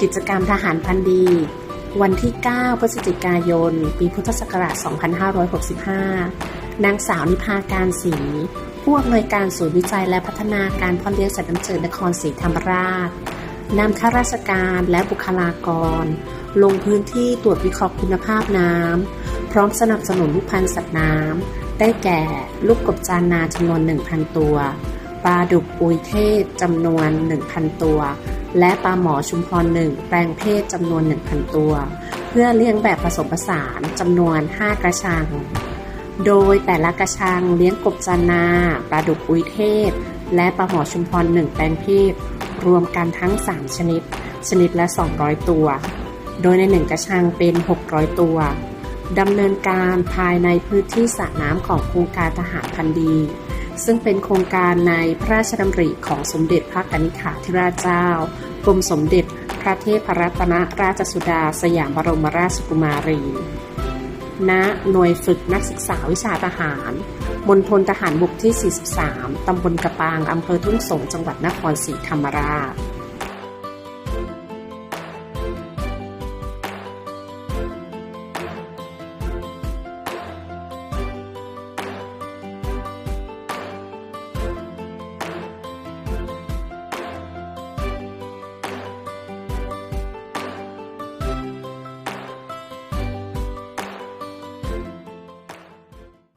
กิจกรรมทหารพันดี วันที่ 9 พฤศจิกายน ปีพุทธศักราช 2565 นางสาวนิพาการศรีผู้อำนวยการศูนย์วิจัยและพัฒนาการพ่อเลี้ยงสัตว์น้ำจืดนครศรีธรรมราชนำข้าราชการและบุคลากร ลงพื้นที่ตรวจวิเคราะห์คุณภาพน้ำ พร้อมสนับสนุนลูกพันธุ์สัตว์น้ำ ได้แก่ลูกกบจานนาจำนวน 1,000 ตัว ปลาดุกอุยเทศจำนวน 1,000 ตัว และปลาหมอชุมพรหนึ่งแปลงเพศจำนวน 1,000 ตัว เพื่อเลี้ยงแบบผสมผสานจำนวน 5 กระชัง โดยแต่ละกระชังเลี้ยงกบจานนาปลาดุกอุยเทศ และปลาหมอชุมพรหนึ่งแปลงเพศรวมกันทั้ง 3 ชนิด ชนิดละ 200 ตัว โดยในหนึ่งกระชังเป็น 600 ตัวดำเนินการภายในพื้นที่สระน้ำของโครงการทหารพันดี ซึ่งเป็นโครงการในพระราชดำริของสมเด็จพระกนิษฐาธิราชเจ้ากรมสมเด็จพระเทพรัตนราชสุดา สยามบรมราชกุมารี ณ หน่วยฝึกนักศึกษาวิชาทหาร มณฑลทหารบกที่ 43 ตำบลกระปาง อำเภอทุ่งสง จังหวัดนครศรีธรรมราช